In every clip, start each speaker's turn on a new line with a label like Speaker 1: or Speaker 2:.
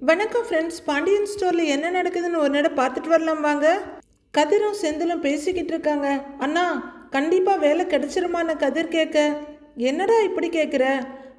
Speaker 1: வணக்கம் ஃப்ரெண்ட்ஸ் பாண்டியன் ஸ்டோரில் என்ன நடக்குதுன்னு ஒரு நேரம் பார்த்துட்டு வரலாம் வாங்க. கதிரும் செந்திலும் பேசிக்கிட்டு இருக்காங்க. அண்ணா கண்டிப்பாக வேலை கிடைச்சிருமான்னு கதிர் கேட்க. என்னடா இப்படி கேட்குற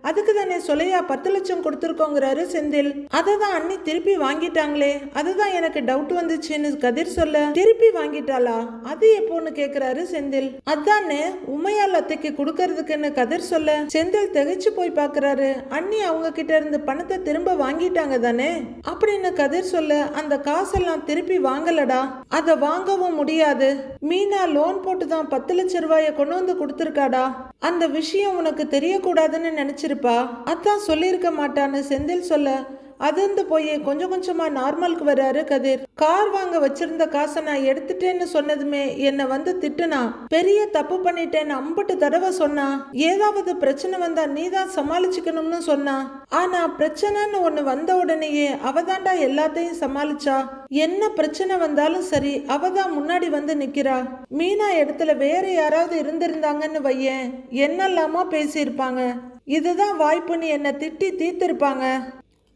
Speaker 1: அதுக்கு தானே சொல்லையா பத்து லட்சம் கொடுத்துருக்கோங்கிறாரு செந்தில். அதை தான் அண்ணி திருப்பி வாங்கிட்டாங்களே. அதுதான் எனக்கு டவுட் வந்துச்சுன்னு கதிர் சொல்ல திருப்பி வாங்கிட்டாளா? அது எப்போன்னு கேக்குறாரு செந்தில். அதானே உமையால் அத்தைக்கு கொடுக்கறதுக்குன்னு கதிர் சொல்ல செந்தில் திகைச்சு போய் பார்க்கறாரு அண்ணி அவங்க கிட்ட இருந்து பணத்தை திரும்ப வாங்கிட்டாங்க தானே? அப்படின்னு கதிர் சொல்ல அந்த காசெல்லாம் திருப்பி வாங்கலடா. அதை வாங்கவும் முடியாது. மீனா லோன் போட்டு தான் பத்து லட்சம் ரூபாயை கொண்டு வந்து கொடுத்துருக்காடா. அந்த விஷயம் உனக்கு தெரியக்கூடாதுன்னு நினைச்சிருப்பா அதான் சொல்லியிருக்க மாட்டான்னு செந்தில் சொல்ல அதிர்ந்து போய் கொஞ்சம் கொஞ்சமாக நார்மலுக்கு வர்றாரு கதிர். கார் வாங்க வச்சிருந்த காசை நான் எடுத்துட்டேன்னு சொன்னதுமே என்னை வந்து திட்டுனா பெரிய தப்பு பண்ணிட்டேன்னு அம்பட்டு தடவை சொன்னா ஏதாவது பிரச்சனை வந்தா நீ தான் சமாளிச்சுக்கணும்னு சொன்னா. ஆனா பிரச்சனைன்னு ஒன்று வந்த உடனேயே அவதாண்டா எல்லாத்தையும் சமாளிச்சா. என்ன பிரச்சனை வந்தாலும் சரி அவ தான் முன்னாடி வந்து நிக்கிறா. மீனா இடத்துல வேற யாராவது இருந்திருந்தாங்கன்னு வையேன் என்னெல்லாமோ பேசியிருப்பாங்க. இதுதான் வாய்ப்புன்னு என்னை திட்டி தீர்த்திருப்பாங்க.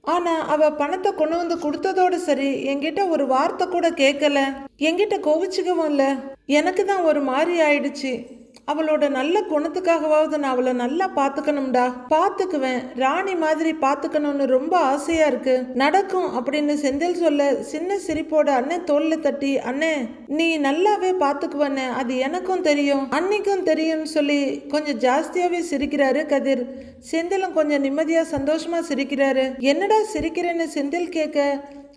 Speaker 1: ஆனா அவ பணத்தை கொண்டு வந்து கொடுத்ததோட சரி என்கிட்ட ஒரு வார்த்தை கூட கேட்கல என்கிட்ட கோவிச்சுக்கவும் இல்லை. எனக்கு தான் ஒரு மாதிரி ஆயிடுச்சு. அவளோட நல்ல குணத்துக்காகவாவது நான் அவளை நல்லா பார்த்துக்கணும்டா பார்த்துக்குவேன் ராணி மாதிரி பார்த்துக்கணும்னு ரொம்ப ஆசையா இருக்கு. நடக்கும் அப்படின்னு செந்தில் சொல்ல சின்ன சிரிப்போட அண்ணன் தோல்ல தட்டி அண்ணே நீ நல்லாவே பார்த்துக்குவண்ணே அது எனக்கும் தெரியும். அன்னைக்கும் தெரியும்னு சொல்லி கொஞ்சம் ஜாஸ்தியாவே சிரிக்கிறாரு கதிர். செந்திலும் கொஞ்சம் நிம்மதியா சந்தோஷமா சிரிக்கிறாரு. என்னடா சிரிக்கிறேன்னு செந்தில் கேட்க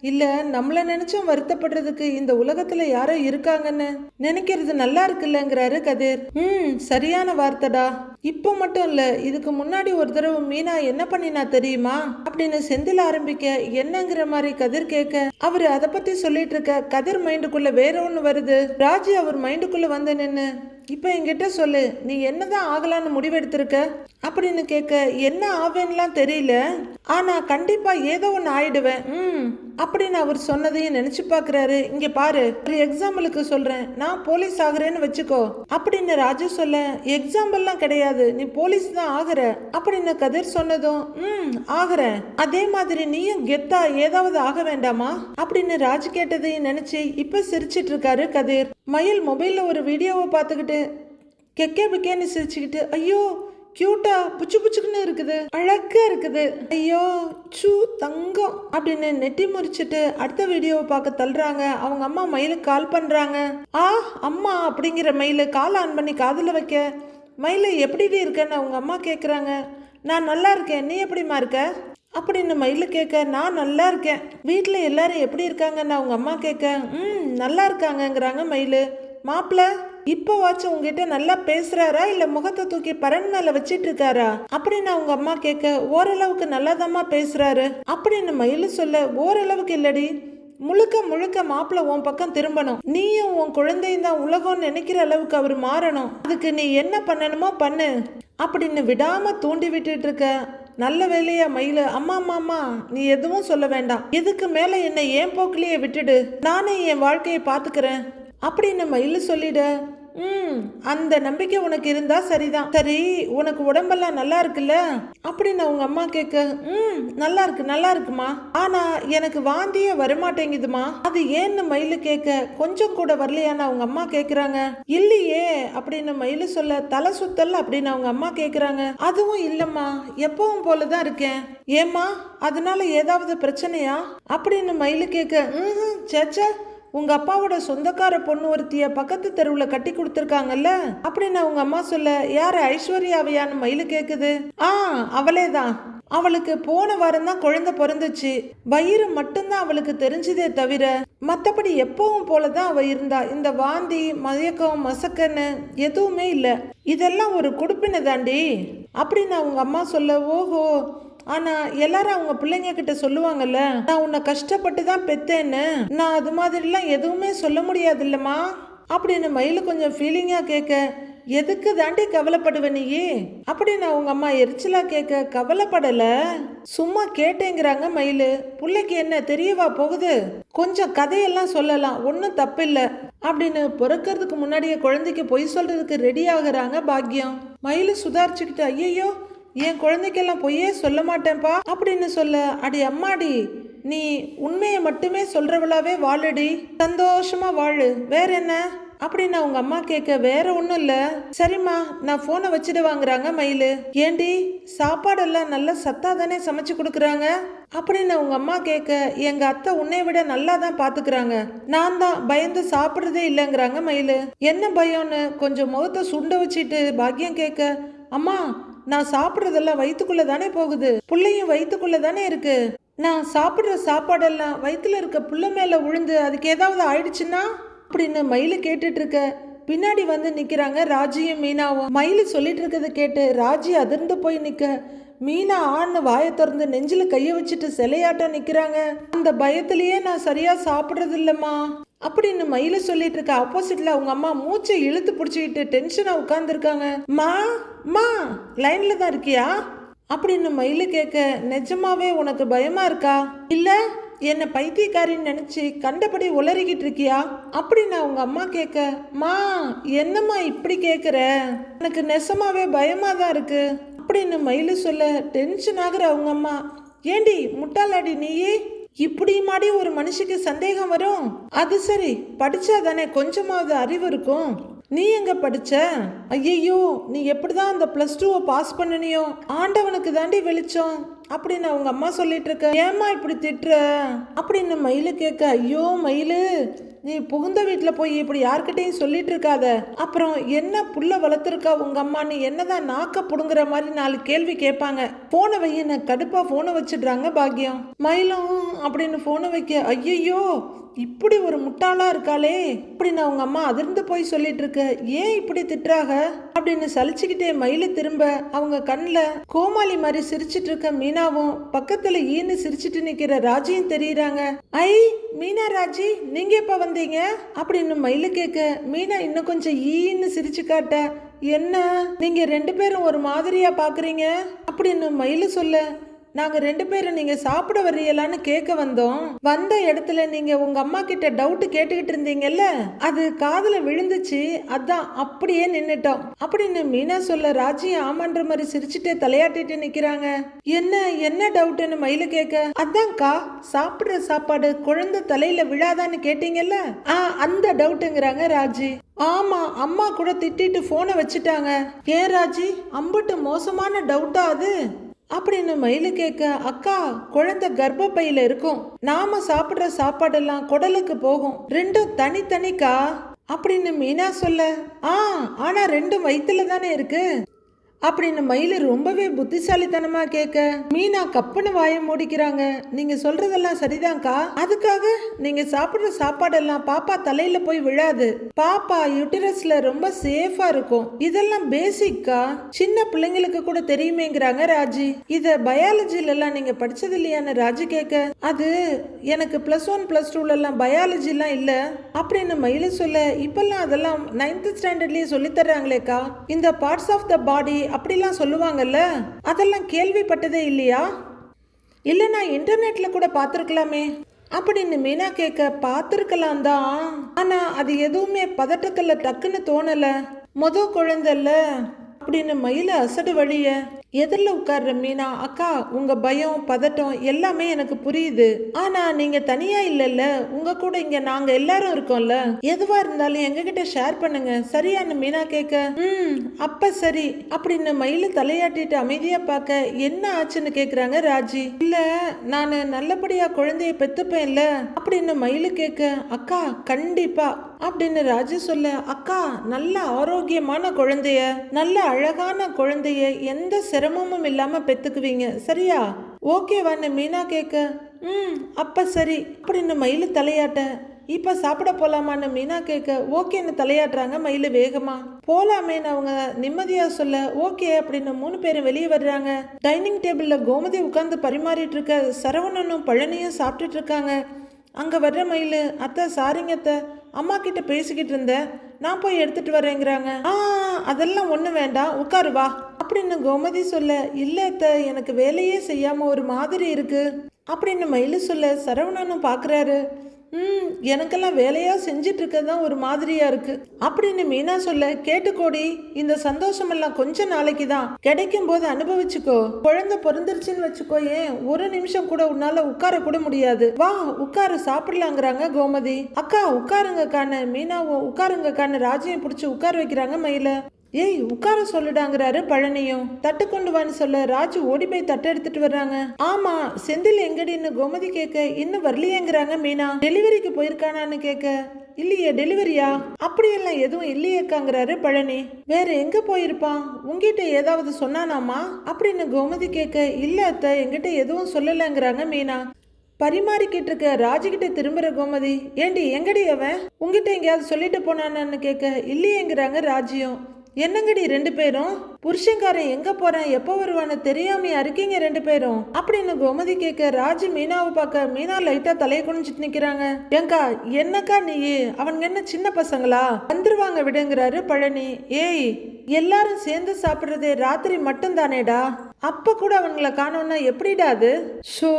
Speaker 1: இல்லை நம்மள நினைச்சும் வருத்தப்படுறதுக்கு இந்த உலகத்துல யாரோ இருக்காங்கன்னு. நினைக்கிறது நல்லா இருக்குல்லங்கிறாரு கதிர். ம் சரியான வார்த்தைடா. இப்போ மட்டும் இல்ல இதுக்கு முன்னாடி ஒரு தடவை மீனா என்ன பண்ணினா தெரியுமா? அப்படின்னு செந்தில் ஆரம்பிக்க என்னங்கிற மாதிரி கதிர் கேட்க அவர் அதை பத்தி சொல்லிட்டு இருக்க கதிர் மைண்டுக்குள்ள வேற ஒன்று வருது. ராஜி அவர் மைண்டுக்குள்ள வந்து நின்று இப்போ என்கிட்ட சொல்லு நீ என்ன தான் ஆகலான்னு முடிவெடுத்திருக்க? அப்படின்னு கேட்க என்ன ஆவேன்லாம் தெரியல. ஆனால் கண்டிப்பாக ஏதோ ஒன்று ஆயிடுவேன். ம் அப்படின்னு அவர் சொன்னதையும் நினச்சி பார்க்குறாரு இங்கே பாரு ஒரு எக்ஸாம்பிளுக்கு சொல்கிறேன் நான் போலீஸ் ஆகுறேன்னு வச்சுக்கோ. அப்படின்னு ராஜு சொல்ல எக்ஸாம்பிள்லாம் கிடையாது. நீ போலீஸ் தான் ஆகுற. அப்படின்னு கதிர் சொன்னதும் ம் ஆகிறேன். அதே மாதிரி நீயும் கெத்தா ஏதாவது ஆக வேண்டாமா? அப்படின்னு ராஜு கேட்டதையும் நினச்சி இப்போ சிரிச்சிட்டு இருக்காரு கதிர். மயில் மொபைலில் ஒரு வீடியோவை பார்த்துக்கிட்டு கெக்கே பிக்கேன்னு சிரிச்சுக்கிட்டு ஐயோ கியூட்டா புச்சு புச்சுக்குன்னு இருக்குது அழகா இருக்குது. ஐயோ சூ தங்கம் அப்படின்னு நெட்டி முறிச்சிட்டு அடுத்த வீடியோவை பார்க்க தள்ளுறாங்க. அவங்க அம்மா மயிலுக்கு கால் பண்றாங்க. ஆ அம்மா அப்படிங்கிற மயிலு கால் ஆன் பண்ணி காதில் வைக்க மயில் எப்படி இருக்கேன்னு அவங்க அம்மா கேட்குறாங்க நான் நல்லா இருக்கேன். நீ எப்படிம்மா இருக்க? அப்படின்னு மயில் கேட்க நான் நல்லா இருக்கேன். வீட்டில் எல்லாரும் எப்படி இருக்காங்கன்னு அவங்க அம்மா கேட்க ம் நல்லா இருக்காங்கங்கிறாங்க மயில். மாப்பிள்ள இப்போவாச்சும் உங்ககிட்ட நல்லா பேசுறாரா? இல்ல முகத்தை தூக்கி பரன் மேல வச்சிட்டு இருக்காரா அப்படின்னு அவங்க அம்மா கேட்க ஓரளவுக்கு நல்லாதாம்மா பேசுறாரு. அப்படின்னு மயிலு சொல்ல ஓரளவுக்கு இல்லடி. முழுக்க முழுக்க மாப்பிள்ள உன் பக்கம் திரும்பணும். நீயும் உன் குழந்தையும் தான் உலகம்னு நினைக்கிற அளவுக்கு அவர் மாறணும். அதுக்கு நீ என்ன பண்ணணுமோ பண்ணு. அப்படின்னு விடாம தூண்டி விட்டுட்டு இருக்க நல்ல வேலையா மயிலு. அம்மா அம்மா அம்மா நீ எதுவும் சொல்ல வேண்டாம். இதுக்கு மேல என்னை ஏன் போக்கிலேயே விட்டுடு? நானே என் வாழ்க்கையை பாத்துக்கிறேன் அப்படின்னு மயில் சொல்லிட? ம் அந்த நம்பிக்கை உனக்கு இருந்தா சரிதான். சரி உனக்கு உடம்பெல்லாம் நல்லா இருக்குல்ல? அப்படின்னு அவங்க அம்மா கேட்க ம் நல்லா இருக்கு நல்லா இருக்குமா? ஆனா எனக்கு வாந்தியே வரமாட்டேங்குதுமா? அது ஏன்னு? மயிலு கேட்க கொஞ்சம் கூட வரலையான்னு அவங்க அம்மா கேக்குறாங்க இல்லையே அப்படின்னு மயிலு சொல்ல தலை சுத்தல் அப்படின்னு அவங்க அம்மா கேக்குறாங்க அதுவும் இல்லம்மா எப்பவும் போலதான் இருக்கேன். ஏம்மா அதனால ஏதாவது பிரச்சனையா? அப்படின்னு மயிலு கேட்க ம் சேச்சா உங்கள் அப்பாவோட சொந்தக்கார பொண்ணு ஒருத்திய பக்கத்து தெருவில் கட்டி கொடுத்துருக்காங்கல்ல? அப்படின்னு அவங்க அம்மா சொல்ல யார் ஐஸ்வர்யாவையான்னு மயிலு கேட்குது ஆ அவளே தான் அவளுக்கு போன வாரம் தான் குழந்தை பிறந்துச்சு. வயிறு மட்டும்தான் அவளுக்கு தெரிஞ்சதே தவிர மற்றபடி எப்பவும் போலதான் அவள் இருந்தா. இந்த வாந்தி மயக்கம் மசக்கன்னு எதுவுமே இல்லை. இதெல்லாம் ஒரு குடுப்பினை தாண்டி. அப்படின்னு அவங்க அம்மா சொல்ல ஓஹோ ஆனால் எல்லாரும் அவங்க பிள்ளைங்க கிட்ட சொல்லுவாங்கல்ல நான் உன்னை கஷ்டப்பட்டு தான் பெத்தேன்னு. நான் அது மாதிரிலாம் எதுவுமே சொல்ல முடியாது இல்லைம்மா அப்படின்னு மயில் கொஞ்சம் ஃபீலிங்காக கேட்க எதுக்கு தாண்டி கவலைப்படுவ நீயே? அப்படின்னு அவங்க அம்மா எரிச்சலா கேட்க கவலைப்படல. சும்மா கேட்டேங்கிறாங்க மயிலு. பிள்ளைக்கு என்ன தெரியவா போகுது? கொஞ்சம் கதையெல்லாம் சொல்லலாம். ஒன்றும் தப்பில்லை. அப்படின்னு பிறக்கிறதுக்கு முன்னாடியே குழந்தைக்கு பொய் சொல்றதுக்கு ரெடி ஆகுறாங்க பாக்கியம் மயிலு சுதாரிச்சுக்கிட்டு ஐயையோ என் குழந்தைக்கெல்லாம் பொய்யே சொல்ல மாட்டேன்ப்பா அப்படின்னு சொல்ல அடி அம்மாடி நீ உண்மையை மட்டுமே சொல்கிறவளாவே வாழுடி. சந்தோஷமா வாழு. வேற என்ன? அப்படின்னு அவங்க அம்மா கேட்க வேற ஒன்றும் இல்லை. சரிம்மா நான் ஃபோனை வச்சுட்டு வாங்குறாங்க மயிலு. ஏண்டி சாப்பாடெல்லாம் நல்லா சத்தா தானே சமைச்சு கொடுக்குறாங்க? அப்படின்னு அவங்க அம்மா கேட்க எங்க அத்தை உன்னை விட நல்லா தான் பாத்துக்கிறாங்க. நான் தான் பயந்து சாப்பிட்றதே இல்லைங்கிறாங்க மயிலு. என்ன பயம்னு கொஞ்சம் முகத்தை சுண்ட வச்சுட்டு பாக்கியம் கேட்க அம்மா நான் சாப்பிட்றதெல்லாம் வயிற்றுக்குள்ள தானே போகுது? புள்ளையும் வயிற்றுக்குள்ள தானே இருக்கு? நான் சாப்பிட்ற சாப்பாடெல்லாம் வயிற்றுல இருக்க புள்ள மேலே விழுந்து அதுக்கு ஏதாவது ஆயிடுச்சுன்னா? அப்படின்னு மயில் கேட்டுட்டு இருக்க. பின்னாடி வந்து நிற்கிறாங்க ராஜியும் மீனாவும். மயில் சொல்லிட்டு இருக்கதை கேட்டு ராஜி அதிர்ந்து போய் நிற்க மீனா ஆன்னு வாயை திறந்து நெஞ்சில் கையை வச்சுட்டு சிலையாட்டம் நிற்கிறாங்க அந்த பயத்திலேயே நான் சரியாக சாப்பிட்றது இல்லைம்மா அப்படின்னு மயில சொல்லிட்டு இருக்க ஆப்போசிட்ல அவங்க அம்மா மூச்சை இழுத்து பிடிச்சிக்கிட்டு டென்ஷனா உட்காந்துருக்காங்க மா மா லைன்ல தான் இருக்கியா? அப்படின்னு மயில கேட்க நிஜமாவே உனக்கு பயமா இருக்கா? இல்ல என்ன பைத்தியக்காரின்னு நினைச்சு கண்டபடி உளறிக்கிட்டு இருக்கியா? அப்படின்னு அவங்க அம்மா கேட்க மா என்னம்மா இப்படி கேக்குற? எனக்கு நெசமாவே பயமா தான் இருக்கு. அப்படின்னு மயிலு சொல்ல டென்ஷன் ஆகுற அவங்க அம்மா ஏண்டி முட்டாளாடி நீயே? இப்படி மாடி ஒரு மனுஷிக்கு சந்தேகம் வரும்? அது சரி படிச்சா தானே கொஞ்சமாவது அறிவு இருக்கும். நீ எங்க படிச்ச? ஐயையோ நீ எப்படிதான் அந்த பிளஸ் டூவை பாஸ் பண்ணனியோ? ஆண்டவனுக்கு தாண்டி வெளிச்சம். அப்படின்னு அவங்க அம்மா சொல்லிட்டு இருக்க. ஏம்மா இப்படி திட்டுற? அப்படின்னு மயிலு கேட்க ஐயோ மயிலு நீ புகுந்த வீட்டில் போய் இப்படி யார்கிட்டையும் சொல்லிட்டு இருக்காத அப்புறம் என்ன புள்ள வளர்த்துருக்கா உங்க அம்மான்னு என்னதான் நாக்க புடுங்குற மாதிரி நாலு கேள்வி கேட்பாங்க. போனை வையின கடுப்பா போனை வச்சிடுறாங்க பாக்கியம் மயிலும் அப்படின்னு போனை வைக்க ஐயையோ இப்படி ஒரு முட்டாளா இருக்காளே. அப்படின்னு உங்க அம்மா அதிர்ந்து போய் சொல்லிட்டு இருக்க ஏன் இப்படி திட்டுறாக? அப்படின்னு சலிச்சுக்கிட்டே மயில திரும்ப அவங்க கண்ணில் கோமாளி மாதிரி சிரிச்சிட்டு இருக்க மீனாவும் பக்கத்துல ஈன்னு சிரிச்சிட்டு நிக்கிற ராஜியும் தெரியுறாங்க. ஐ மீனா ராஜி நீங்க எப்ப வந்தீங்க? அப்படின்னு மயில கேட்க மீனா இன்னும் கொஞ்சம் ஈன்னு சிரிச்சு காட்ட. என்ன? நீங்க ரெண்டு பேரும் ஒரு மாதிரியா பாக்குறீங்க? அப்படின்னு மயில சொல்ல நாங்கள் ரெண்டு பேரும் நீங்கள் சாப்பிட வர்றீங்களான்னு கேட்க வந்தோம். வந்த இடத்துல நீங்கள் உங்கள் அம்மா கிட்ட டவுட் கேட்டுக்கிட்டு இருந்தீங்கல்ல? அது காதில் விழுந்துச்சு. அதான் அப்படியே நின்றுட்டோம் அப்படின்னு மீனா சொல்ல ராஜி ஆமான்ற மாதிரி சிரிச்சுட்டே தலையாட்டிட்டு நிற்கிறாங்க என்ன என்ன டவுட்னு மயில கேட்க? அதான்க்கா சாப்பிட்ற சாப்பாடு குழந்தை தலையில் விழாதான்னு கேட்டீங்கல்ல? ஆ அந்த டவுட்டுங்கிறாங்க ராஜி. ஆமா அம்மா கூட திட்டிட்டு போனை வச்சுட்டாங்க. ஏன் ராஜி? அம்புட்டு மோசமான டவுட்டா அது. அப்படின்னு மயிலு கேட்க அக்கா குழந்தை கர்ப்பப்பையில இருக்கும். நாம சாப்பிடுற சாப்பாடெல்லாம் குடலுக்கு போகும். ரெண்டும் தனித்தனிக்கா? அப்படின்னு மீனா சொல்ல ஆ ஆனா ரெண்டும் வயிற்றுல தானே இருக்கு. அப்படின்னு மயில் ரொம்பவே புத்திசாலித்தனமா கேட்க மீனா கப்புன்னு வாயை மூடிக்கிறாங்க. நீங்கள் சொல்றதெல்லாம் சரிதான்க்கா. அதுக்காக நீங்கள் சாப்பிடுற சாப்பாடெல்லாம் பாப்பா தலையில் போய் விழாது. பாப்பா யூட்டரஸில் ரொம்ப சேஃபாக இருக்கும். இதெல்லாம் பேசிக்கா? சின்ன பிள்ளைங்களுக்கு கூட தெரியுமேங்கிறாங்க ராஜி. இதை பயாலஜிலெல்லாம் நீங்கள் படித்தது இல்லையான்னு ராஜி கேட்க அது எனக்கு ப்ளஸ் ஒன் ப்ளஸ் டூலெல்லாம் பயாலஜிலாம் இல்லை. அப்படின்னு மயிலை சொல்ல இப்பெல்லாம் அதெல்லாம் நைன்த் ஸ்டாண்டர்ட்லேயே சொல்லித்தர்றாங்களேக்கா இந்த பார்ட்ஸ் ஆஃப் த பாடி அப்படிலாம் சொல்லுவாங்கல்ல? அதெல்லாம் கேள்விப்பட்டதே இல்லையா? இல்லை நான் இன்டர்நெட்டில் கூட பார்த்துருக்கலாமே. அப்படின்னு மீனா கேட்க பார்த்துருக்கலாம் தான். ஆனால் அது எதுவுமே பதட்டத்தில் டக்குன்னு தோணலை. மொதல் குழந்தைல அப்படின்னு மயில அசடு வழிய எதிரில் உட்கார்ற மீனா அக்கா உங்கள் பயம் பதட்டம் எல்லாமே எனக்கு புரியுது. ஆனால் நீங்கள் தனியாக இல்லைல்ல. உங்கள் கூட இங்கே நாங்கள் எல்லாரும் இருக்கோம்ல. எதுவாக இருந்தாலும் எங்ககிட்ட ஷேர் பண்ணுங்க. சரியான மீனா கேட்க ம் அப்போ சரி. அப்படின்னு மயில தலையாட்டிட்டு அமைதியாக பார்க்க என்ன ஆச்சுன்னு கேட்குறாங்க ராஜி. இல்லை நான் நல்லபடியாக குழந்தைய பெற்றுப்பேன்ல அப்படின்னு மயிலு கேட்க அக்கா கண்டிப்பாக அப்படின்னு ராஜு சொல்ல அக்கா நல்ல ஆரோக்கியமான குழந்தைய நல்ல அழகான குழந்தைய எந்த சிரமமும் இல்லாம பெத்துக்குவீங்க. சரியா? ஓகேவான்னு மீனா கேட்க. ம் அப்ப சரி அப்படின்னு மயில் தலையாட்ட. இப்ப சாப்பிட போலாமான்னு மீனா கேட்க. ஓகேன்னு தலையாட்டுறாங்க மயில் வேகமா. போலாமேன்னு அவங்க நிம்மதியா சொல்ல ஓகே அப்படின்னு மூணு பேரும் வெளியே வர்றாங்க. டைனிங் டேபிள்ல கோமதி உட்கார்ந்து பரிமாறிட்டு இருக்க சரவணனும் பழனியும் சாப்பிட்டுட்டு இருக்காங்க. அங்கே வர்ற மயில் அத்தை சாரிங்க அத்தை. அம்மா கிட்ட பேசிக்கிட்டு இருந்தேன் நான் போய் எடுத்துட்டு வரேங்கிறாங்க. ஆ அதெல்லாம் ஒன்றும் வேண்டாம். உட்காரு வா. அப்படின்னு கோமதி சொல்ல இல்லை அத்த எனக்கு வேலையே செய்யாமல் ஒரு மாதிரி இருக்கு. அப்படின்னு மயில் சொல்ல சரவணனும் பார்க்குறாரு எனக்கெல்லாம் வேலையாக செஞ்சிட்ருக்கிறது தான் ஒரு மாதிரியாக இருக்குது அப்படின்னு மீனா சொல்ல கேட்டுக்கோடி இந்த சந்தோஷமெல்லாம் கொஞ்ச நாளைக்கு தான் கிடைக்கும் போது அனுபவிச்சுக்கோ. குழந்தை பிறந்துருச்சுன்னு வச்சுக்கோ ஏன்? ஒரு நிமிஷம் கூட உன்னால உட்கார கூட முடியாது. வா உட்கார சாப்பிடலாங்கிறாங்க கோமதி. அக்கா உட்காருங்க கான்னு மீனாவும் உட்காருங்க கான்னு ராஜையும் பிடிச்சி உட்கார வைக்கிறாங்க மயில. ஏய் உட்கார சொல்லுடாங்கிறாரு பழனியும். தட்டு கொண்டு வான்னு சொல்ல ராஜு ஓடி போய் தட்டு எடுத்துட்டு வர்றாங்க. ஆமா செந்தில் எங்கடின்னு கோமதி கேட்க இன்னும் வரலையேங்கிறாங்க மீனா. டெலிவரிக்கு போயிருக்கானான்னு கேட்க இல்லையே டெலிவரியா? அப்படியெல்லாம் எதுவும் இல்லையேக்காங்கிறாரு பழனி. வேற எங்க போயிருப்பான்? உங்ககிட்ட ஏதாவது சொன்னானாமா? அப்படின்னு கோமதி கேட்க இல்ல அத்தை என்கிட்ட எதுவும் சொல்லலைங்கிறாங்க மீனா. பரிமாறிக்கிட்டு இருக்க ராஜுகிட்ட திரும்புற கோமதி ஏண்டி எங்கடி அவன்? உங்ககிட்ட எங்கேயாவது சொல்லிட்டு போனானான்னு கேட்க இல்லையேங்கிறாங்க ராஜியும். என்னங்கடி ரெண்டு பேரும்? புருஷன்காரன் எங்க போறேன்? எப்போ வருவான்னு தெரியாமையா இருக்கீங்க ரெண்டு பேரும்? அப்படின்னு கோமதி கேட்க ராஜு மீனாவை பார்க்க மீனா லைட்டா தலையை குனிஞ்சிட்டு நிக்கிறாங்க. ஏங்கா என்னக்கா நீ? அவனுங்க என்ன சின்ன பசங்களா? வந்துருவாங்க விடுங்கிறாரு பழனி. ஏய் எல்லாரும் சேர்ந்து சாப்பிடுறதே ராத்திரி மட்டும் தானேடா அப்ப கூட அவங்கள காணோம்னா எப்படிடா அது? ஷோ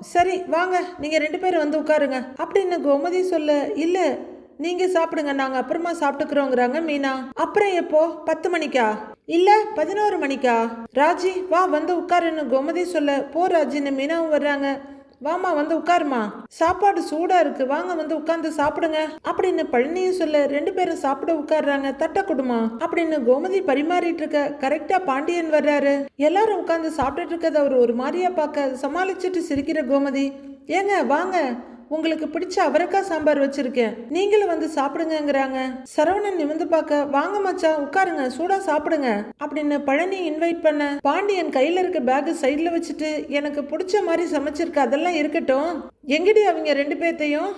Speaker 1: சரி வாங்க. நீங்க ரெண்டு பேரும் வந்து உட்காருங்க. அப்படின்னு கோமதி சொல்ல இல்ல நீங்க சாப்பிடுங்க நாங்க அப்புறமா சாப்பிட்டுக்கிறோங்கிறாங்க மீனா. அப்புறம் எப்போ? பத்து மணிக்கா? இல்ல பதினோரு மணிக்கா? ராஜி வா வந்து உட்காருன்னு கோமதி சொல்ல போ ராஜின்னு மீனாவும் வர்றாங்க. வாமா வந்து உட்காருமா சாப்பாடு சூடா இருக்கு வாங்க வந்து உட்கார்ந்து சாப்பிடுங்க. அப்படின்னு பழனியும் சொல்ல ரெண்டு பேரும் சாப்பிட உட்கார்றாங்க தட்ட குடுமா. அப்படின்னு கோமதி பரிமாறிட்டு இருக்க கரெக்டா பாண்டியன் வர்றாரு. எல்லாரும் உட்கார்ந்து சாப்பிட்டுட்டு இருக்கத அவர் ஒரு மாதிரியா பார்க்க சமாளிச்சுட்டு சிரிக்கிற கோமதி. ஏங்க வாங்க. உங்களுக்கு பிடிச்ச அவரைக்காய் சாம்பார் வச்சிருக்கேன். நீங்களும் வந்து சாப்பிடுங்கங்கிறாங்க. சரவணன் நிமிந்து பார்க்க வாங்க மச்சான் உட்காருங்க சூடா சாப்பிடுங்க அப்படின்னு பழனி இன்வைட் பண்ண பாண்டியன் கையில இருக்க பேக் சைட்ல வச்சுட்டு எனக்கு பிடிச்ச மாதிரி சமைச்சிருக்க அதெல்லாம் இருக்கட்டும். எங்கடி அவங்க ரெண்டு பேர்த்தையும்?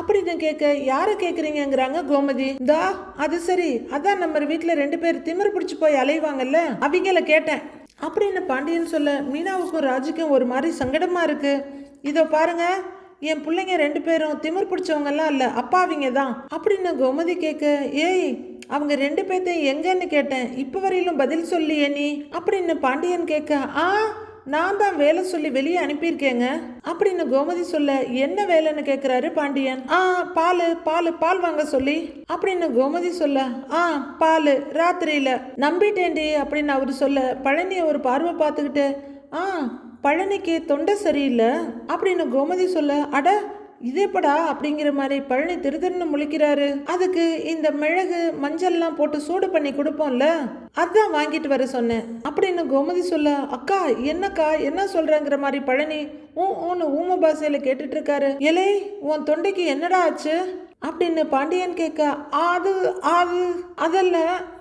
Speaker 1: அப்படின்னு கேட்க யாரை கேக்குறீங்கங்கிறாங்க கோமதி. தா அது சரி. அதான் நம்ம வீட்டில் ரெண்டு பேர் திமிர் பிடிச்சி போய் அலைவாங்கல்ல அவங்கள கேட்டேன். அப்படின்னு பாண்டியன் சொல்ல மீனாவுக்கும் ராஜுக்கும் ஒரு மாதிரி சங்கடமா இருக்கு. இதோ பாருங்க என் பிள்ளைங்க ரெண்டு பேரும் திமிர் பிடிச்சவங்கெல்லாம் இல்லை அப்பாவிங்க தான் அப்படின்னு கோமதி கேட்க ஏய் அவங்க ரெண்டு பேர்த்தையும் எங்கன்னு கேட்டேன். இப்போ வரையிலும் பதில் சொல்லியே நீ? அப்படின்னு பாண்டியன் கேட்க ஆ நான் தான் வேலை சொல்லி வெளியே அனுப்பியிருக்கேங்க. அப்படின்னு கோமதி சொல்ல என்ன வேலைன்னு கேட்குறாரு பாண்டியன். ஆ பால் பால் பால் வாங்க சொல்லி. அப்படின்னு கோமதி சொல்ல ஆ பால் ராத்திரியில். நம்பிட்டேன்டி அப்படின்னு அவர் சொல்ல பழனியை ஒரு பார்வை பார்த்துக்கிட்டு ஆ பழனிக்கு தொண்டை சரியில்லை அப்படின்னு கோமதி சொல்ல அட இதேப்படா அப்படிங்கிற மாதிரி பழனி திருதிருன்னு முழிக்கிறாரு. அதுக்கு இந்த மிளகு மஞ்சள்லாம் போட்டு சூடு பண்ணி கொடுப்போம்ல அதான் வாங்கிட்டு வர சொன்னேன் அப்படின்னு கோமதி சொல்ல அக்கா என்னக்கா என்ன சொல்றேங்கிற மாதிரி பழனி ஊ ஊன்னு ஊம பாசையில கேட்டுட்டு இருக்காரு. எலே உன் தொண்டைக்கு என்னடா ஆச்சு? அப்படின்னு பாண்டியன் கேட்க அது அது அதல்ல.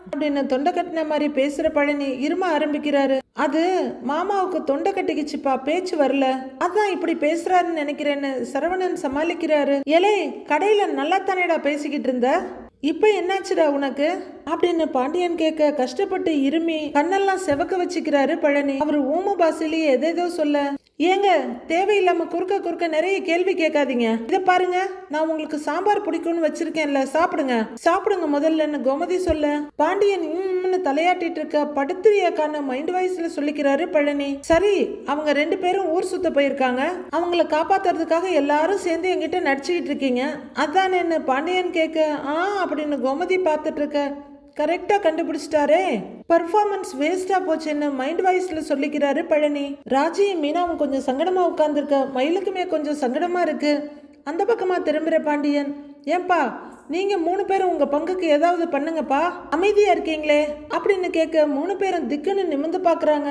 Speaker 1: அப்படின்னு தொண்டை கட்டின மாதிரி பேசுற பழனி இரும ஆரம்பிக்கிறாரு. அது மாமாவுக்கு தொண்டை கட்டிக்கிச்சுப்பா பேச்சு வரல. அதான் இப்படி பேசுறாருன்னு நினைக்கிறேன்னு சரவணன் சமாளிக்கிறாரு. எலே கடையில நல்லா தானேடா பேசிக்கிட்டு இருந்த? இப்ப என்னாச்சுடா உனக்கு? அப்படின்னு பாண்டியன் கேட்க கஷ்டப்பட்டு இருமி கண்ணெல்லாம் செவக்க வச்சுக்கிறாரு பழனி. அவர் ஊம பாசிலேயே எதேதோ சொல்ல ஏங்க தேவையில்லாம குறுக்க குறுக்க நிறைய கேள்வி கேட்காதீங்க. இதை பாருங்க நான் உங்களுக்கு சாம்பார் பிடிக்கும்னு வச்சிருக்கேன்ல சாப்பிடுங்க. சாப்பிடுங்க முதல்லன்னு கோமதி சொல்ல. பாண்டியன் ம்னு தலையாட்டிட்டு இருக்க படுத்துறியாக்கான மைண்ட் வாய்ஸ்ல சொல்லிக்கிறாரு பழனி. சரி அவங்க ரெண்டு பேரும் ஊர் சுத்த போயிருக்காங்க. அவங்கள காப்பாத்துறதுக்காக எல்லாரும் சேர்ந்து என்கிட்ட நடிச்சுக்கிட்டு இருக்கீங்க. அதானேன்னு பாண்டியன் கேட்க ஆ அப்படின்னு கோமதி பார்த்துட்டு இருக்க. கரெக்டாக கண்டுபிடிச்சிட்டாரே. பர்ஃபார்மன்ஸ் வேஸ்டா போச்சுன்னு மைண்ட் வாய்ஸ்ல சொல்லிக்கிறாரு பழனி. ராஜியும் மீனாவும் கொஞ்சம் சங்கடமா உட்காந்துருக்க மயிலுக்குமே கொஞ்சம் சங்கடமா இருக்கு. அந்த பக்கமா திரும்புற பாண்டியன் ஏன்பா நீங்க மூணு பேரும் உங்க பங்குக்கு ஏதாவது பண்ணுங்கப்பா. அமைதியா இருக்கீங்களே. அப்படின்னு கேட்க மூணு பேரும் திக்குன்னு நிமிந்து பார்க்குறாங்க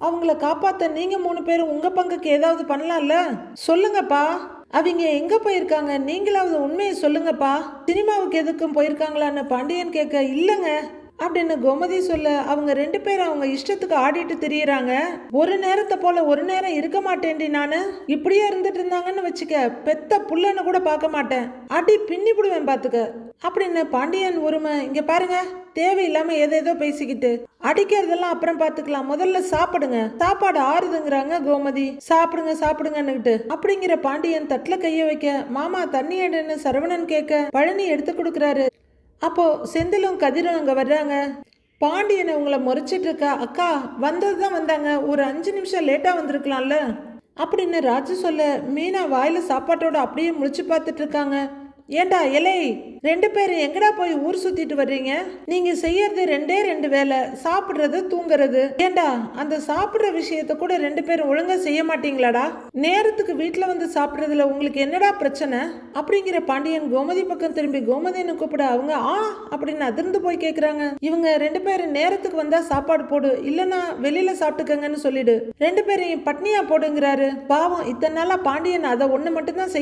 Speaker 1: அவங்கள காப்பாத்த நீங்க மூணு பேரும் உங்க பங்குக்கு ஏதாவது பண்ணலாம்ல? சொல்லுங்கப்பா. அவங்க எங்க போயிருக்காங்க? நீங்களாவது உண்மையை சொல்லுங்கப்பா. சினிமாவுக்கு எதுக்கும் போயிருக்காங்களான்னு பாண்டியன் கேட்க இல்லைங்க. அப்படின்னு கோமதி சொல்ல அவங்க ரெண்டு பேரும் அவங்க இஷ்டத்துக்கு ஆடிட்டு திரியறாங்க. ஒரு நேரத்தை போல ஒரு நேரம் இருக்க மாட்டேன்டி நானு. இப்படியே இருந்துட்டு இருந்தாங்கன்னு வச்சுக்க பெத்த புள்ளன்னு கூட பார்க்க மாட்டேன். அடி பின்னி விடுவேன் பாத்துக்க. அப்படின்னு பாண்டியன் உரிமை இங்க பாருங்க தேவையில்லாம ஏதேதோ பேசிக்கிட்டு. அடிக்கிறதெல்லாம் அப்புறம் பாத்துக்கலாம். முதல்ல சாப்பிடுங்க. சாப்பாடு ஆறுதுங்கிறாங்க கோமதி. சாப்பிடுங்க சாப்பிடுங்கன்னுகிட்டு. அப்படிங்கிற பாண்டியன் தட்டுல கைய வைக்க மாமா தண்ணி எடுன்னு சரவணன் கேட்க பழனி எடுத்து கொடுக்குறாரு. அப்போது செந்திலும் கதிரும் அங்கே வர்றாங்க. பாண்டியனை உங்களை முறைச்சிட்ருக்கா அக்கா வந்தது தான் வந்தாங்க. ஒரு அஞ்சு நிமிஷம் லேட்டாக வந்திருக்கலாம்ல? அப்படின்னு ராஜு சொல்ல மீனா வாயில் சாப்பாட்டோட அப்படியே முழிச்சு பார்த்துட்ருக்காங்க. ஏண்டா இலை ரெண்டு பேரும் எங்கடா போய் ஊர் சுத்திட்டு வர்றீங்க? நீங்க செய்யறது ரெண்டே ரெண்டு வேலை சாப்பிடுறது தூங்குறது. ஏண்டா அந்த சாப்பிடுற விஷயத்த கூட ரெண்டு பேரும் ஒழுங்கா செய்ய மாட்டீங்களாடா? நேரத்துக்கு வீட்டுல வந்து சாப்பிடுறதுல உங்களுக்கு என்னடா பிரச்சனை? அப்படிங்கிற பாண்டியன் கோமதி பக்கம் திரும்பி கோமதின்னு கூப்பிட அவங்க ஆ அப்படின்னு அதிர்ந்து போய் கேக்குறாங்க. இவங்க ரெண்டு பேரும் நேரத்துக்கு வந்தா சாப்பாடு போடு இல்லனா வெளியில சாப்பிட்டுக்கங்கன்னு சொல்லிடு. ரெண்டு பேரையும் பட்னியா போடுங்கிறாரு. பாவம் இத்தனை நாளா பாண்டியன் அதை ஒண்ணு மட்டும் தான்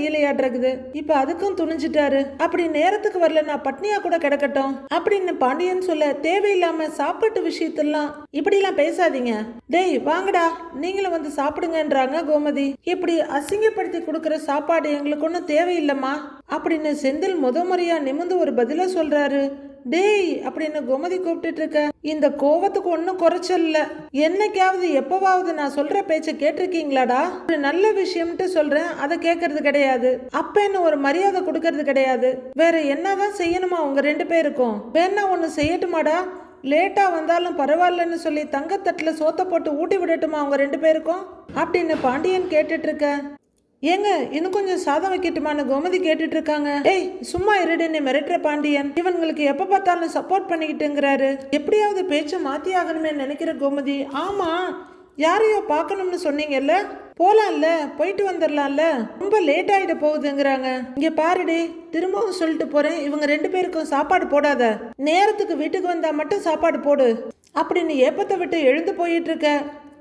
Speaker 1: இப்ப அதுக்கும் துணிஞ்சிட்டு துணிஞ்சிட்டாரு அப்படி நேரத்துக்கு வரல நான் பட்னியா கூட கிடக்கட்டும். அப்படின்னு பாண்டியன் சொல்ல தேவையில்லாம சாப்பாட்டு விஷயத்தெல்லாம் இப்படிலாம் பேசாதீங்க. டேய் வாங்கடா. நீங்களும் வந்து சாப்பிடுங்கன்றாங்க கோமதி. இப்படி அசிங்கப்படுத்தி கொடுக்குற சாப்பாடு எங்களுக்கு ஒன்றும் தேவையில்லைம்மா. அப்படின்னு செந்தில் முத முறையா நிமிந்து ஒரு பதில சொல்றாரு. டேய் அப்படின்னு கோமதி கூப்பிட்டுட்டு இருக்க இந்த கோவத்துக்கு ஒன்றும் குறைச்சல்ல. என்னைக்காவது எப்பவாவது நான் சொல்ற பேச்சை கேட்டிருக்கீங்களாடா? ஒரு நல்ல விஷயம்ட்டு சொல்றேன் அதை கேட்கறது கிடையாது. அப்ப என்ன ஒரு மரியாதை கொடுக்கறது கிடையாது. வேற என்னதான் செய்யணுமா உங்க ரெண்டு பேருக்கும்? வேணா ஒன்று செய்யட்டுமாடா? லேட்டா வந்தாலும் பரவாயில்லன்னு சொல்லி தங்கத்தட்டுல சோத்த போட்டு ஊட்டி விடட்டுமா அவங்க ரெண்டு பேருக்கும்? அப்படின்னு பாண்டியன் கேட்டுட்டு ஏங்க இன்னும் கொஞ்சம் சாதம் வைக்கட்டுமான்னு கோமதி கேட்டுட்டு இருக்காங்க ஏய் சும்மா இருடுன்னு மிரட்டுற பாண்டியன். இவங்களுக்கு எப்ப பார்த்தாலும் சப்போர்ட் பண்ணிக்கிட்டுங்கிறாரு. எப்படியாவது பேச்சை மாத்தி ஆகணுமே நினைக்கிற கோமதி. ஆமா யாரையோ பார்க்கணும்னு சொன்னீங்கல்ல? போலாம்ல போயிட்டு வந்துடலாம்ல ரொம்ப லேட் ஆகிட போகுதுங்கிறாங்க. இங்கே பாருடி திரும்பவும் சொல்லிட்டு போகிறேன் இவங்க ரெண்டு பேருக்கும் சாப்பாடு போடாத. நேரத்துக்கு வீட்டுக்கு வந்தால் மட்டும் சாப்பாடு போடு. அப்படின்னு ஏப்பத்தை விட்டு எழுந்து போயிட்டு இருக்க.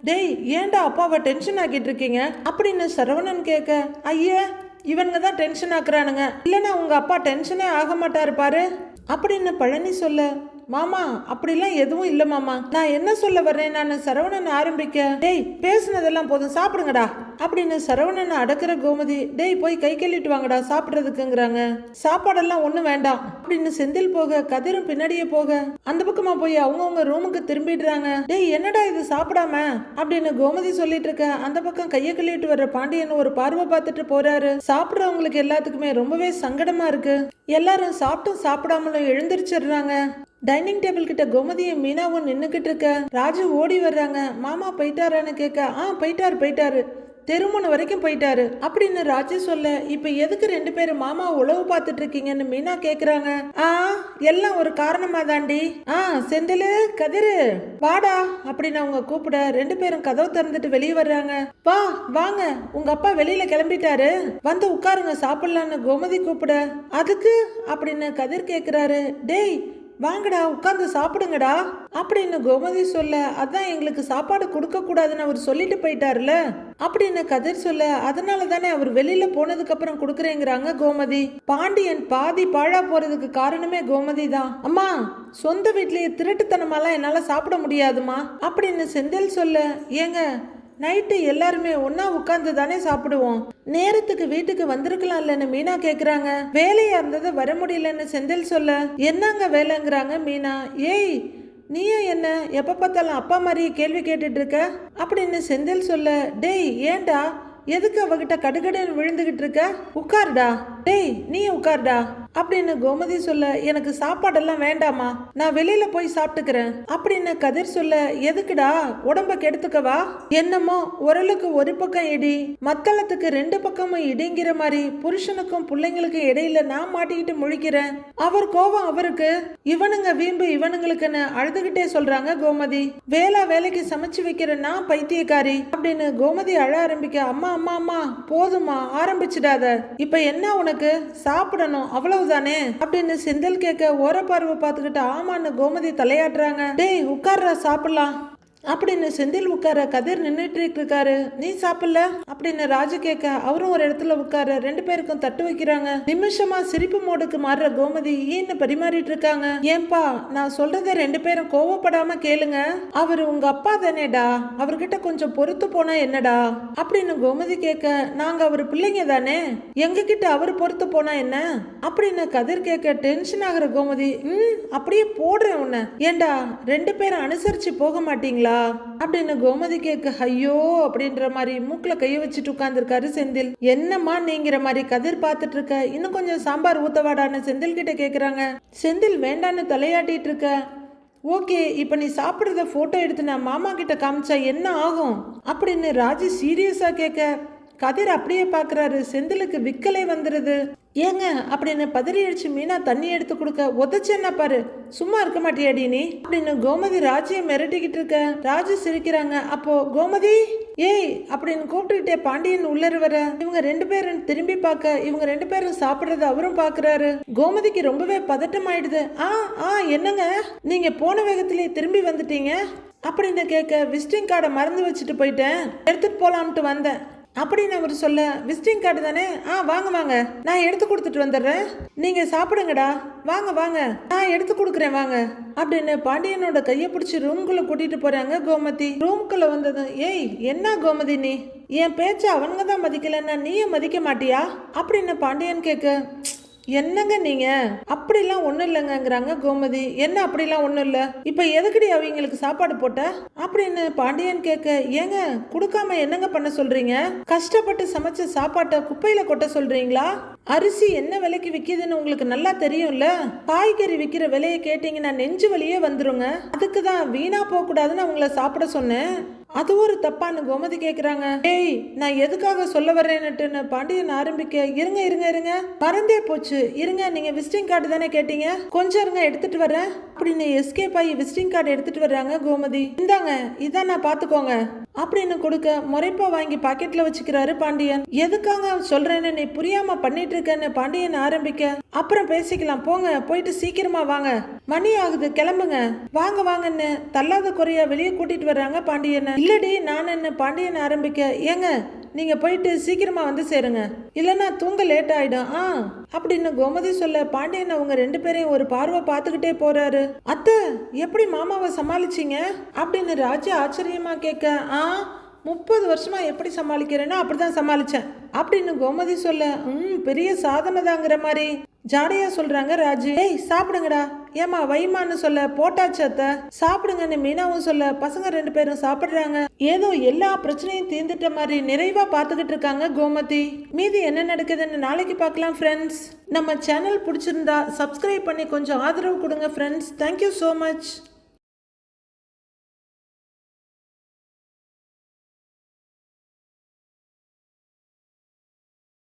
Speaker 1: டேய் ஏன்டா அப்பாவை டென்ஷன் ஆக்கிட்டு இருக்கீங்க அப்படின்னு சரவணன் கேட்க? ஐயே இவனுங்க தான் டென்ஷன் ஆக்குறானுங்க. இல்லைன்னா உங்கள் அப்பா டென்ஷனே ஆக மாட்டார் பாரு. அப்படின்னு பழனி சொல்ல மாமா அப்படிலாம் எதுவும் இல்லை மாமா. நான் என்ன சொல்ல வர்றேன்? நான் சரவணன் ஆரம்பிக்க. டேய் பேசுனதெல்லாம் போதும் சாப்பிடுங்கடா. அப்படின்னு சரவணன் அடக்கிற கோமதி டேய் போய் கை கழுவிட்டு வாங்கடா சாப்பிட்றதுக்குங்கிறாங்க. சாப்பாடெல்லாம் ஒன்றும் வேண்டாம். அப்படின்னு செந்தில் போக கதிரும் பின்னாடியே போக அந்த பக்கமா போய் அவங்கவுங்க ரூமுக்கு திரும்பிடுறாங்க. டேய் என்னடா இது சாப்பிடாம? அப்படின்னு கோமதி சொல்லிட்டு இருக்க அந்த பக்கம் கையை கழுவிட்டு வர்ற பாண்டியன் ஒரு பார்வை பார்த்துட்டு போறாரு. சாப்பிட்றவங்களுக்கு எல்லாத்துக்குமே ரொம்பவே சங்கடமா இருக்கு. எல்லாரும் சாப்பிட்டும் சாப்பிடாமலும் எழுந்திருச்சிடுறாங்க. டைனிங் டேபிள் கிட்ட கோமதியும் மீனாவும் நின்றுக்கிட்டு இருக்க. ராஜு ஓடி வர்றாங்க. மாமா போயிட்டாரான்னு கேட்க ஆ போயிட்டாரு போயிட்டாரு. தெருமுனை வரைக்கும் போயிட்டாரு. அப்படின்னு ராஜு சொல்ல இப்ப எதுக்கு ரெண்டு பேரும் மாமா உழவு பார்த்துட்டு இருக்கீங்கன்னு மீனா கேக்குறாங்க. ஆ எல்லாம் ஒரு காரணமா தாண்டி ஆ செந்திலு கதிரு வாடா. அப்படின்னு அவங்க கூப்பிட ரெண்டு பேரும் கதவு திறந்துட்டு வெளியே வர்றாங்க. வா வாங்க. உங்க அப்பா வெளியில கிளம்பிட்டாரு. வந்து உட்காருங்க சாப்பிடலான்னு கோமதி கூப்பிட. அதுக்கு? அப்படின்னு கதிர் கேக்குறாரு. டேய் வாங்கடா உட்காந்து சாப்பிடுங்கடா அப்படின்னு கோமதி சொல்ல அதான் எங்களுக்கு சாப்பாடு கொடுக்க கூடாதுன்னு அவர் சொல்லிட்டு போயிட்டாருல அப்படின்னு கதிர் சொல்ல அதனால தானே அவர் வெளியில போனதுக்கு அப்புறம் கொடுக்குறேங்கிறாங்க கோமதி. பாண்டியன் பாதி பாழா போறதுக்கு காரணமே கோமதி தான். அம்மா சொந்த வீட்லயே திருட்டுத்தனமாலாம் என்னால சாப்பிட முடியாதுமா? அப்படின்னு செந்தில் சொல்ல ஏங்க நைட்டு எல்லாருமே ஒன்னா உட்காந்து தானே சாப்பிடுவோம். நேரத்துக்கு வீட்டுக்கு வந்திருக்கலாம்லன்னு மீனா கேக்குறாங்க. வேலையா இருந்தது வர முடியலன்னு செந்தில் சொல்ல என்னங்க வேலைங்கிறாங்க மீனா? ஏய் நீயும் என்ன? எப்ப பார்த்தாலும் அப்பா மாதிரியே கேள்வி கேட்டுட்டு இருக்க? அப்படின்னு செந்தில் சொல்ல டேய் ஏன்டா? எதுக்கு அவகிட்ட கடுகடுன்னு விழுந்துகிட்டு இருக்க? உட்காருடா. டேய் நீ உட்கார்டா. அப்படின்னு கோமதி சொல்ல எனக்கு சாப்பாடெல்லாம் வேண்டாமா நான் வெளியில போய் சாப்பிட்டுக்கிறேன். அப்படின்னு கதிர் சொல்ல எதுக்குடா? உடம்ப கெடுத்துக்கவா? என்னமோ உரலுக்கு ஒரு பக்கம் இடி மத்தளத்துக்கு ரெண்டு பக்கமும் இடிங்கிற மாதிரி புருஷனுக்கும் பிள்ளைங்களுக்கும் இடையில நான் மாட்டிக்கிட்டு முழிக்கிறேன். அவர் கோபம் அவருக்கு. இவனுங்க வீம்பு இவனுங்களுக்குன்னு அழுதுகிட்டே சொல்றாங்க கோமதி. வேலை வேலைக்கு சமைச்சு வைக்கிற நான் பைத்தியக்காரி. அப்படின்னு கோமதி அழ ஆரம்பிக்க அம்மா அம்மா அம்மா போதுமா ஆரம்பிச்சிடாத. இப்ப என்ன உனக்கு சாப்பிடணும் அவ்வளவுதானே? அப்படின்னு செந்தில் கேட்க ஓரப்பார்வை பார்த்துக்கிட்டு ஆமான்னு கோமதி தலையாட்டுறாங்க. டேய் உட்கார்றா சாப்பிடலாம். அப்படின்னு செந்தில் உட்கார கதிர் நின்றுட்டு இருக்காரு. நீ சாப்பிடல? அப்படின்னு ராஜு கேட்க அவரும் ஒரு இடத்துல உட்கார. ரெண்டு பேருக்கும் தட்டு வைக்கிறாங்க. நிமிஷமா சிரிப்பு மோடுக்கு மாறுற கோமதி ஈன்னு பரிமாறிட்டு இருக்காங்க. ஏன்பா நான் சொல்றத ரெண்டு பேரும் கோவப்படாம கேளுங்க. அவர் உங்க அப்பா தானேடா. அவர்கிட்ட கொஞ்சம் பொறுத்து போனா என்னடா? அப்படின்னு கோமதி கேட்க நாங்க அவர் பிள்ளைங்க தானே. எங்க கிட்ட அவர் பொறுத்து போனா என்ன? அப்படின்னு கதிர் கேட்க டென்ஷன் ஆகுற கோமதி. ம் அப்படியே போடுறேன் உன்னை. ஏண்டா ரெண்டு பேரும் அனுசரிச்சு போக மாட்டீங்களா? அப்படின்னு கோமதி கேட்க ஐயோ அப்படின்ற மாதிரி மூக்குல கையை வச்சுட்டு உட்கார்ந்துருக்காரு செந்தில். என்னம்மா நீங்கிற மாதிரி கதிர் பார்த்துட்டு இருக்க இன்னும் கொஞ்சம் சாம்பார் ஊத்தவாடான்னு செந்தில் கிட்ட கேட்குறாங்க செந்தில் வேண்டான்னு தலையாட்டிட்டு இருக்க. ஓகே இப்போ நீ சாப்பிட்றத ஃபோட்டோ எடுத்து நான் மாமா கிட்ட காமிச்சா என்ன ஆகும்? அப்படின்னு ராஜி சீரியஸாக கேட்க கதிர் அப்படியே பார்க்குறாரு செந்திலுக்கு விக்கலே வந்துடுது ஏங்க அப்படின்னு பதறியடிச்சு மீனா தண்ணி எடுத்து கொடுக்க உதச்சேன்னா பாரு. சும்மா இருக்க மாட்டியாடி நீ? அப்படின்னு கோமதி ராஜியை மிரட்டிக்கிட்டு இருக்க. ராஜு சிரிக்கிறாங்க. அப்போ கோமதி? ஏய் அப்படின்னு கூப்பிட்டுக்கிட்டே பாண்டியன் உள்ளர வர. இவங்க ரெண்டு பேரும் திரும்பி பார்க்க இவங்க ரெண்டு பேரும் சாப்பிட்றத அவரும் பாக்குறாரு கோமதிக்கு ரொம்பவே பதட்டம் ஆயிடுது ஆ ஆ என்னங்க? நீங்க போன வேகத்திலே திரும்பி வந்துட்டீங்க? அப்படின்னு கேட்க விசிட்டிங் கார்டை மறந்து வச்சுட்டு போயிட்டேன். எடுத்துட்டு போலாம்ட்டு வந்தேன். அப்படின்னு அவர் சொல்ல விசிட்டிங் கார்டு தானே? ஆ வாங்க வாங்க. நான் எடுத்து கொடுத்துட்டு வந்துடுறேன். நீங்க சாப்பிடுங்கடா. வாங்க வாங்க. நான் எடுத்து கொடுக்குறேன் வாங்க. அப்படின்னு பாண்டியனோட கையை பிடிச்சி ரூம்குள்ள கூட்டிட்டு போறாங்க கோமதி. ரூம்குள்ள வந்ததும் ஏய் என்ன கோமதி நீ? என் பேச்ச அவனுங்க தான் மதிக்கலன்னா நீயும் மதிக்க மாட்டியா? அப்படின்னு பாண்டியன் கேட்க என்னங்க நீங்க? அப்படிலாம் ஒண்ணும் இல்லைங்கங்கிறாங்க கோமதி. என்ன அப்படிலாம் ஒண்ணும் இல்ல? இப்ப எதுக்குடி அவங்களுக்கு சாப்பாடு போட்ட? அப்படின்னு பாண்டியன் கேட்க ஏங்க கொடுக்காம என்னங்க பண்ண சொல்றீங்க? கஷ்டப்பட்டு சமைச்ச சாப்பாட்டை குப்பையில கொட்ட சொல்றீங்களா? அரிசி என்ன விலைக்கு விற்கிதுன்னு உங்களுக்கு நல்லா தெரியும்ல? காய்கறி விக்கிற விலையை கேட்டீங்கன்னா நெஞ்சு வலியே வந்துருங்க. அதுக்கு தான் வீணா போக கூடாதுன்னு அவங்கள சாப்பிட சொன்னேன். அது ஒரு தப்பான்னு கோமதி கேட்குறாங்க ஏய் நான் எதுக்காக சொல்ல வர்றேன்னுட்டுன்னு பாண்டியன் ஆரம்பிக்க இருங்க இருங்க இருங்க. மறந்தே போச்சு. இருங்க நீங்க விசிட்டிங் கார்டு தானே கேட்டீங்க? கொஞ்சம் இருங்க எடுத்துட்டு வரேன் அப்படின்னு எஸ்கேப் ஆகி விசிட்டிங் கார்டு எடுத்துட்டு வர்றாங்க கோமதி. இந்தாங்க இதான் நான் பாத்துக்கோங்க அப்படின்னு கொடுக்க முறைப்பா வாங்கி பாக்கெட்ல வச்சுக்கிறாரு பாண்டியன். எதுக்காக சொல்றேன்னு நீ புரியாம பண்ணிட்டு இருக்கன்னு பாண்டியன் ஆரம்பிக்க. அப்புறம் பேசிக்கலாம் போங்க போயிட்டு சீக்கிரமா வாங்க. மணி ஆகுது கிளம்புங்க. வாங்க வாங்கன்னு தள்ளாத குறையா வெளியே கூட்டிட்டு வர்றாங்க பாண்டியனை. இல்லடி நான் என்ன பாண்டியன் ஆரம்பிக்க? ஏங்க நீங்க போயிட்டு சீக்கிரமா வந்து சேருங்க. இல்லைன்னா தூங்க லேட் ஆயிடும். ஆ அப்படின்னு கோமதி சொல்ல பாண்டியன் அவங்க ரெண்டு பேரையும் ஒரு பார்வை பார்த்துக்கிட்டே போறாரு. அத்தை எப்படி மாமாவை சமாளிச்சீங்க? அப்படின்னு ராஜா ஆச்சரியமா கேட்க ஆ முப்பது வருஷமா எப்படி சமாளிக்கிறேனோ அப்படிதான் சமாளிச்சேன். அப்படின்னு கோமதி சொல்ல ம் பெரிய சாதனை தாங்கிற மாதிரி ஜாடையா சொல்றாங்க ராஜு. ஏய் சாப்பிடுங்கடா. ஏமா வைமான்னு சொல்ல போட்டாச்சத்த சாப்பிடுங்கன்னு மீனாவும் சொல்ல பசங்க ரெண்டு பேரும் சாப்பிடுறாங்க. ஏதோ எல்லா பிரச்சனையும் தீர்ந்துட்ட மாதிரி நிறைவா பார்த்துக்கிட்டு இருக்காங்க கோமதி. மீதி என்ன நடக்குதுன்னு நாளைக்கு பார்க்கலாம் ஃப்ரெண்ட்ஸ் நம்ம சேனல் பிடிச்சிருந்தா சப்ஸ்கிரைப் பண்ணி கொஞ்சம் ஆதரவு கொடுங்க ஃப்ரெண்ட்ஸ் தேங்க்யூ ஸோ மச்